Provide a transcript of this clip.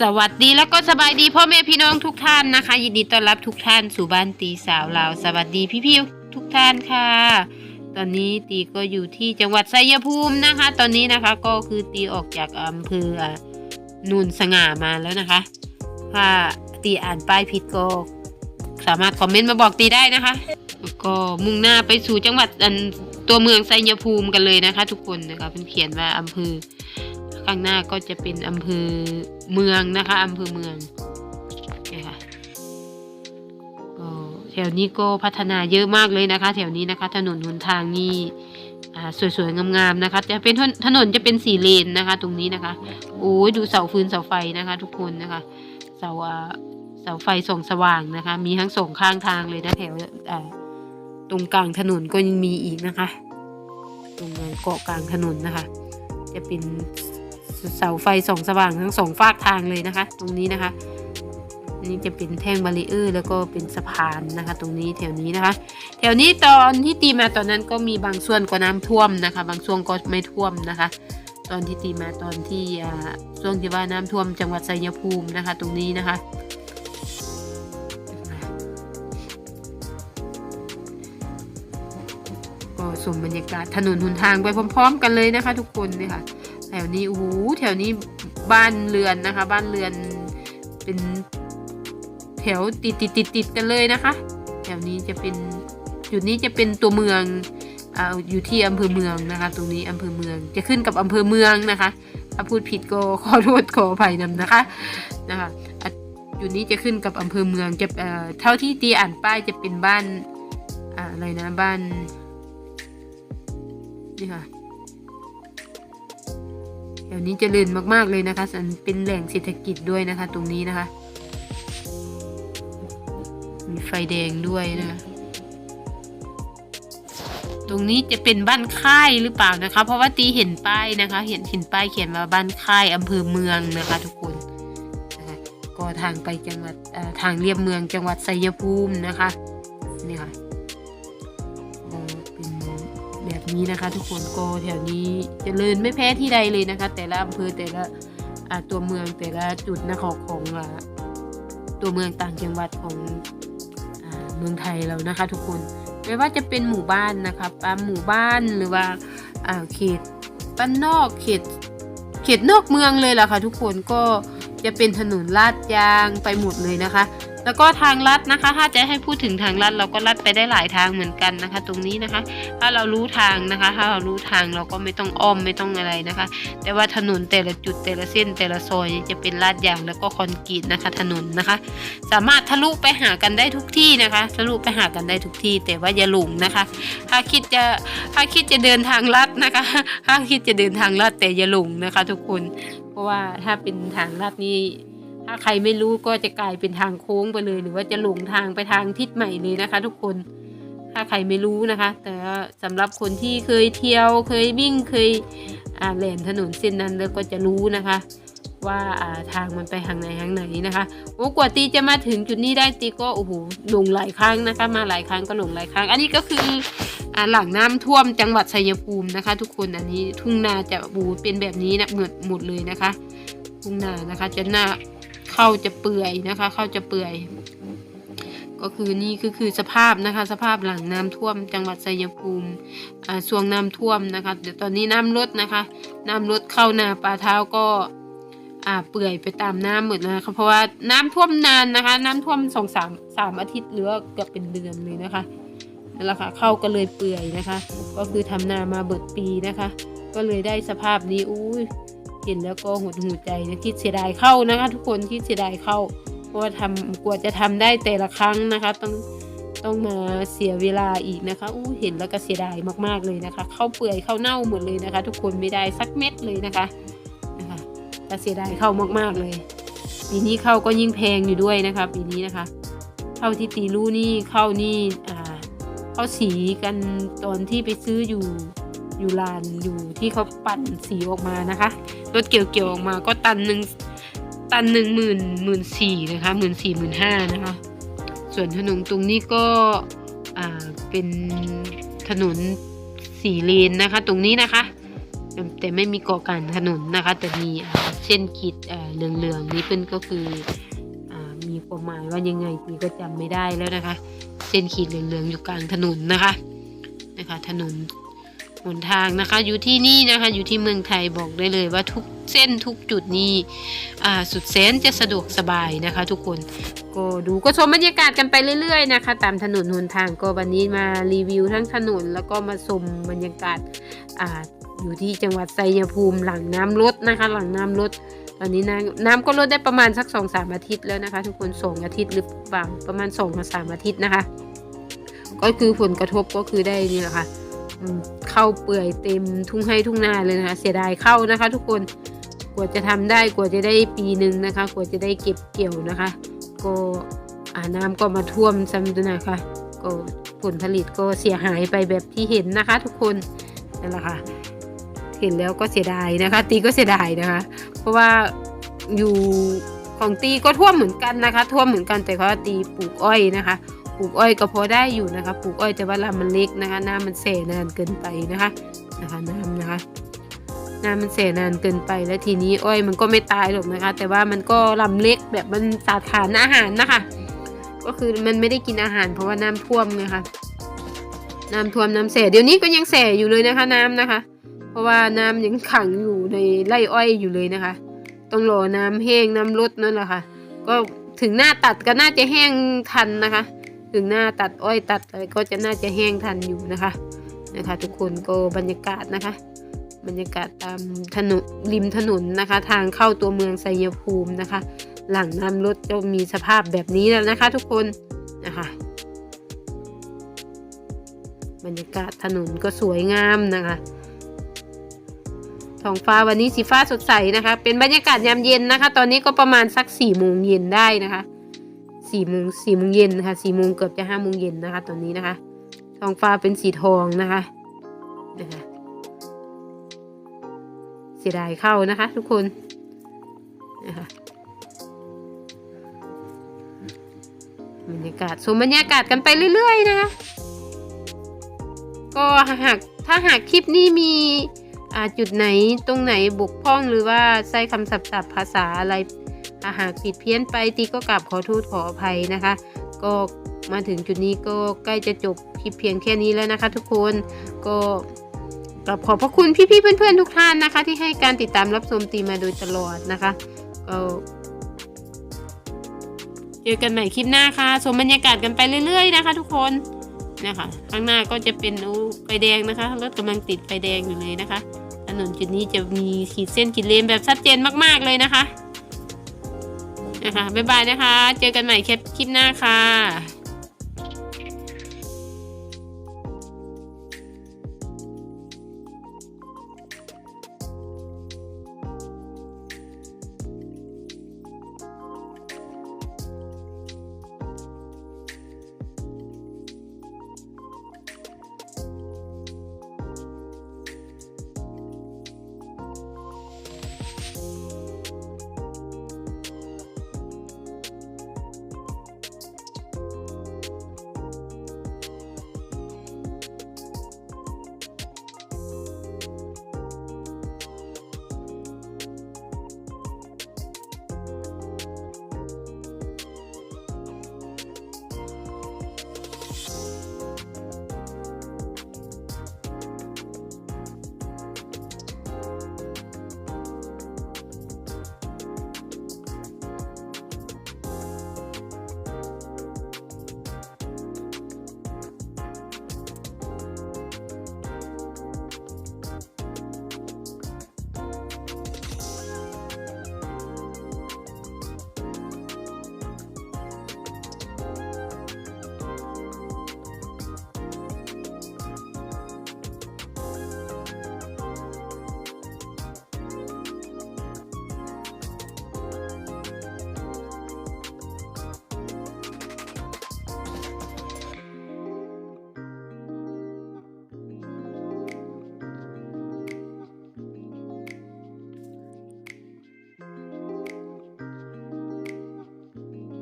สวัสดีแล้วก็สบายดีพ่อแม่พี่น้องทุกท่านนะคะ ยินดีต้อนรับทุกท่านสู่บ้านตีสาวลาสวัสดีพี่ๆทุกท่านค่ะ ตอนนี้ตีก็อยู่ที่จังหวัดไซยภูมินะคะ ตอนนี้นะคะก็คือตีออกจากอำเภอนูนสง่ามาแล้วนะคะถ้าตีอ่านป้ายผิดก็สามารถคอมเมนต์มาบอกตีได้นะคะก็มุ่งหน้าไปสู่จังหวัดอันตัวเมืองไซยภูมิกันเลยนะคะ ทุกคนนะคะเป็นเขียนว่าอำเภอ ข้างหน้าก็จะเป็นอำเภอเมืองนะคะอำเภอเมืองเนี่ยค่ะก็แถวนี้ก็พัฒนาเยอะมากเลยนะคะ แถวนี้นะคะ ถนนหนทางนี่อ่าสวยๆงามๆนะคะ จะเป็นถนนจะเป็นสี่เลนนะคะ ตรงนี้นะคะโอ้ยดูเสาฟืนเสาไฟนะคะ ทุกคนนะคะเสาอ่าเสาไฟส่องสว่างนะคะ มีทั้งสองข้างทางเลยนะแถวอ่าตรงกลางถนนก็ยังมีอีกนะคะ ตรงเกาะกลางถนนนะคะ จะเป็น เสาไฟส่องสว่างทั้งสองฝากทางเลยนะคะ ตรงนี้นะคะนี่จะเป็นแท่งบารีเออร์แล้วก็เป็นสะพานนะคะ ตรงนี้แถวนี้นะคะ แถวนี้ตอนที่ตีมาตอนนั้นก็มีบางส่วนก็น้ำท่วมนะคะ บางช่วงก็ไม่ท่วมนะคะ ตอนที่ตีมาตอนที่อ่าช่วงที่ว่าน้ำท่วมจังหวัดชัยภูมินะคะ ตรงนี้นะคะก็ชมบรรยากาศถนนหนทางไปพร้อม ๆ กันเลยนะคะ ทุกคนเนี่ยค่ะ แถวนี้โอ้โหแถวนี้บ้านเรือนนะคะ บ้านเรือนเป็นแถวติดติดติดติดกันเลยนะคะ แถวนี้จะเป็นจุดนี้จะเป็นตัวเมืองออยู่ที่อำเภอเมืองนะคะ ตรงนี้อำเภอเมืองจะขึ้นกับอำเภอเมืองนะคะถ้าพูดผิดก็ขอโทษขออภัยนำนะคะนะคะอะจุดนี้จะขึ้นกับอำเภอเมืองจะเท่าที่ตีอ่านป้ายจะเป็นบ้านอะไรนะบ้านนี่ค่ะ แถวนี้เจริญมากๆเลยนะคะสันเป็นแหล่งเศรษฐกิจด้วยนะคะ ตรงนี้นะคะ มีไฟแดงด้วยนะคะตรงนี้จะเป็นบ้านค่ายหรือเปล่านะคะ เพราะว่าตีเห็นป้ายนะคะ เห็นเห็นป้ายเขียนว่าบ้านค่ายอำเภอเมืองนะคะ ทุกคนนะคะก็ทางไปจังหวัดทางเรียบเมืองจังหวัดไซยภูมินะคะนี่ค่ะ นี้นะคะ ทุกคนก็แถวนี้จเจริญไม่แพ้ที่ใดเลยนะคะ แต่ละอำเภอแต่ละตัวเมืองแต่ละจุดนะคะของอ่าตัวเมืองต่างจังหวัดของอเมืองไทยเรานะคะ ทุกคนไม่ว่าจะเป็นหมู่บ้านนะคะปาหมู่บ้านหรือว่าอ่าเขตบ้านนอกเขตเขตนอกเมืองเลยล่ะค่ะ ทุกคนก็จะเป็นถนนลาดยางไปหมดเลยนะคะ แล้วก็ทางลัดนะคะ ถ้าจะให้พูดถึงทางลัดเราก็ลัดไปได้หลายทางเหมือนกันนะคะ ตรงนี้นะคะ ถ้าเรารู้ทางนะคะ ถ้าเรารู้ทางเราก็ไม่ต้องอ้อมไม่ต้องอะไรนะคะ แต่ว่าถนนแต่ละจุดแต่ละเส้นแต่ละซอยจะเป็นลาดยางแล้วก็คอนกรีตนะคะ ถนนนะคะ สามารถทะลุไปหากันได้ทุกที่นะคะทะลุไปหากันได้ทุกที่ แต่ว่าอย่าหลงนะคะ ถ้าคิดจะถ้าคิดจะเดินทางลัดนะคะ ถ้าคิดจะเดินทางลัดแต่อย่าหลงนะคะ ทุกคน เพราะว่าถ้าเป็นทางลัดนี่ ถ้าใครไม่รู้ก็จะกลายเป็นทางโค้งไปเลย หรือว่าจะหลงทางไปทางทิศใหม่เลยนะคะ ทุกคน ถ้าใครไม่รู้นะคะ แต่ว่าสำหรับคนที่เคยเที่ยวเคยวิ่งเคยอ่าแหลมถนนเส้นนั้นแล้วก็จะรู้นะคะ ว่าาทางมันไปทางไหนทางไหนนะคะโอ้กว่าตีจะมาถึงจุดนี้ได้ตีก็โอ้โหหลงหลายครั้งนะคะ มาหลายครั้งก็หลงหลายครั้ง อันนี้ก็คืออหลังน้ำท่วมจังหวัดชัยภูมินะคะ ทุกคนอันนี้ทุ่งนาจะบูเป็นแบบนี้นะเหมือนหมดเลยนะคะ ทุ่งนานะคะจะหน้า เข้าจะเปื่อยนะคะ เข้าจะเปื่อย ก็คือนี่คือคือสภาพนะคะ สภาพหลังน้ำท่วม จังหวัดชัยภูมิอ่าช่วงน้ำท่วมนะคะ เดี๋ยวตอนนี้น้ำลดนะคะ น้ำลดเข้านาปลาเท้าก็อ่าเปื่อยไปตามน้ำหมดนะคะเพราะว่าน้ำท่วมนานนะคะ น้ำท่วมสองสามสามอาทิตย์หรือว่าเกือบเป็นเดือนเลยนะคะนั่นแหละค่ะเข้าก็เลยเปื่อยนะคะ ก็คือทำนามาเบิดปีนะคะ ก็เลยได้สภาพนี้อุ้ย เห็นแล้วก็หดหูใจนะคิดเสียดายเข้านะคะ ทุกคนคิดเสียดายเข้าเพราะว่าทำกว่าจะทำได้แต่ละครั้งนะคะ ต้องต้องมาเสียเวลาอีกนะคะอู้เห็นแล้วก็เสียดายมากๆเลยนะคะเข้าเปื่อยเข้าเน่าหมดเลยนะคะ ทุกคนไม่ได้สักเม็ดเลยนะคะนะคะก็เสียดายเข้ามากๆเลยปีนี้เข้าก็ยิ่งแพงอยู่ด้วยนะคะปีนี้นะคะเข้าที่ตีรู้นี่เข้านี่อ่าเข้าสีกันตอนที่ไปซื้ออยู่ ยู่ลานอยู่ที่เขาปั่นสีออกมานะคะรถเกี่ยวเกี่ยวออกมาก็ตันหนึ่งตันหนึ่งหมื่นหมื่นสี่นะคะหมื่นสี่หมื่นห้านะคะส่วนถนนตรงนี้ก็อ่าเป็นถนนสี่เลนนะคะ ตรงนี้นะคะ แต่ไม่มีกาะกางถนนนะคะ แต่มีเส้นขีดอ่าเหลืองๆนี้เพิ่นก็คืออ่ามีความหมายว่ายังไงตีก็จำไม่ได้แล้วนะคะ เส้นขีดเหลืองๆอยู่กลางถนนนะคะนะคะ ถนน หนทางนะคะ อยู่ที่นี่นะคะ อยู่ที่เมืองไทยบอกได้เลยว่าทุกเส้นทุกจุดนี้สุดแสนจะสะดวกสบายนะคะ ทุกคนก็ดูก็ชมบรรยากาศกันไปเรื่อยๆนะคะ ตามถนนหนทางก็วันนี้มารีวิวทั้งถนนแล้วก็มาชมบรรยากาศอาอยู่ที่จังหวัดไซยภูมิหลังน้ำลดนะคะ หลังน้ำลดตอนนี้น้ำน้ำก็ลดได้ประมาณสักสองสามอาทิตย์แล้วนะคะ ทุกคนสองอาทิตย์หรือเปล่าประมาณสองถึงสามอาทิตย์นะคะ ก็คือผลกระทบก็คือได้นี่แหละค่ะ เข้าเปื่อยเต็มทุ่งไร่ทุ่งนาเลยนะคะ เสียดายเข้านะคะ ทุกคนกว่าจะทำได้กว่าจะได้ปีหนึ่งนะคะ กว่าจะได้เก็บเกี่ยวนะคะ ก็อ่าน้ำก็มาท่วมซ้ำด้วยนะคะก็ผลผลิตก็เสียหายไปแบบที่เห็นนะคะ ทุกคนนั่นแหละค่ะเห็นแล้วก็เสียดายนะคะ ตีก็เสียดายนะคะ เพราะว่าอยู่ของตีก็ท่วมเหมือนกันนะคะ ท่วมเหมือนกันแต่ว่าตีปลูกอ้อยนะคะ ลูกอ้อยก็พอได้อยู่นะคะปลูกอ้อยแต่ว่าลำมันเล็กนะคะน้ำมันเสนานเกินไปนะคะนะคะน้ำนะคะน้ำมันเสนานเกินไปแล้วทีนี้อ้อยมันก็ไม่ตายหรอกนะคะ แต่ว่ามันก็ลำเล็กแบบมันสาฐานอาหารนะคะ ก็คือมันไม่ได้กินอาหาร เพราะว่าน้ำท่วมนะคะน้ำท่วมน้ำเสเดี๋ยวนี้ก็ยังเสอยู่เลยนะคะน้ำนะคะ เพราะว่าน้ำยังขังอยู่ในไร่อ้อยอยู่เลยนะคะ ต้องรอน้ำแห้งน้ำลดนั่นแหละค่ะ ก็ถึงหน้าตัดก็น่าจะแห้งทันนะคะ ถึงหน้าตัดอ้อยตัดอะไรก็จะน่าจะแห้งทันอยู่นะคะนะคะ ทุกคนก็บรรยากาศนะคะ บรรยากาศตามถนนริมถนนนะคะ ทางเข้าตัวเมืองไซยภูมินะคะ หลังน้ำลดจะมีสภาพแบบนี้แล้วนะคะ ทุกคนนะคะบรรยากาศถนนก็สวยงามนะคะท้องฟ้าวันนี้สีฟ้าสดใสนะคะ เป็นบรรยากาศยามเย็นนะคะ ตอนนี้ก็ประมาณสักสี่โมงเย็นได้นะคะ สี่โมงสี่โมงเย็นนะคะสี่โมงเกือบจะห้าโมงเย็นนะคะ ตอนนี้นะคะ ท้องฟ้าเป็นสีทองนะคะนะคะเสียดายเข้านะคะ ทุกคนนะคะบรรยากาศชมบรรยากาศกันไปเรื่อยๆนะคะก็หากถ้าหากคลิปนี้มีจุดไหนตรงไหนบกพร่องหรือว่าใช้คำศัพท์ภาษาอะไร หากผิดเพี้ยนไปตีก็กลับขอโทษขออภัยนะคะ ก็มาถึงจุดนี้ก็ใกล้จะจบคลิปเพียงแค่นี้แล้วนะคะ ทุกคนก็กลับขอบพระคุณพี่ๆเพื่อนๆทุกท่านนะคะ ที่ให้การติดตามรับชมตีมาโดยตลอดนะคะก็เจอกันใหม่คลิปหน้าค่ะชมบรรยากาศกันไปเรื่อย ๆ นะคะ ทุกคนนะคะข้างหน้าก็จะเป็นอู้ไฟแดงนะคะรถกำลังติดไฟแดงอยู่เลยนะคะถนนจุดนี้จะมีขีดเส้นขีดเลนแบบชัดเจนมากๆเลยนะคะ นะคะบ๊ายบายนะคะ เจอกันใหม่คลิปหน้าค่ะ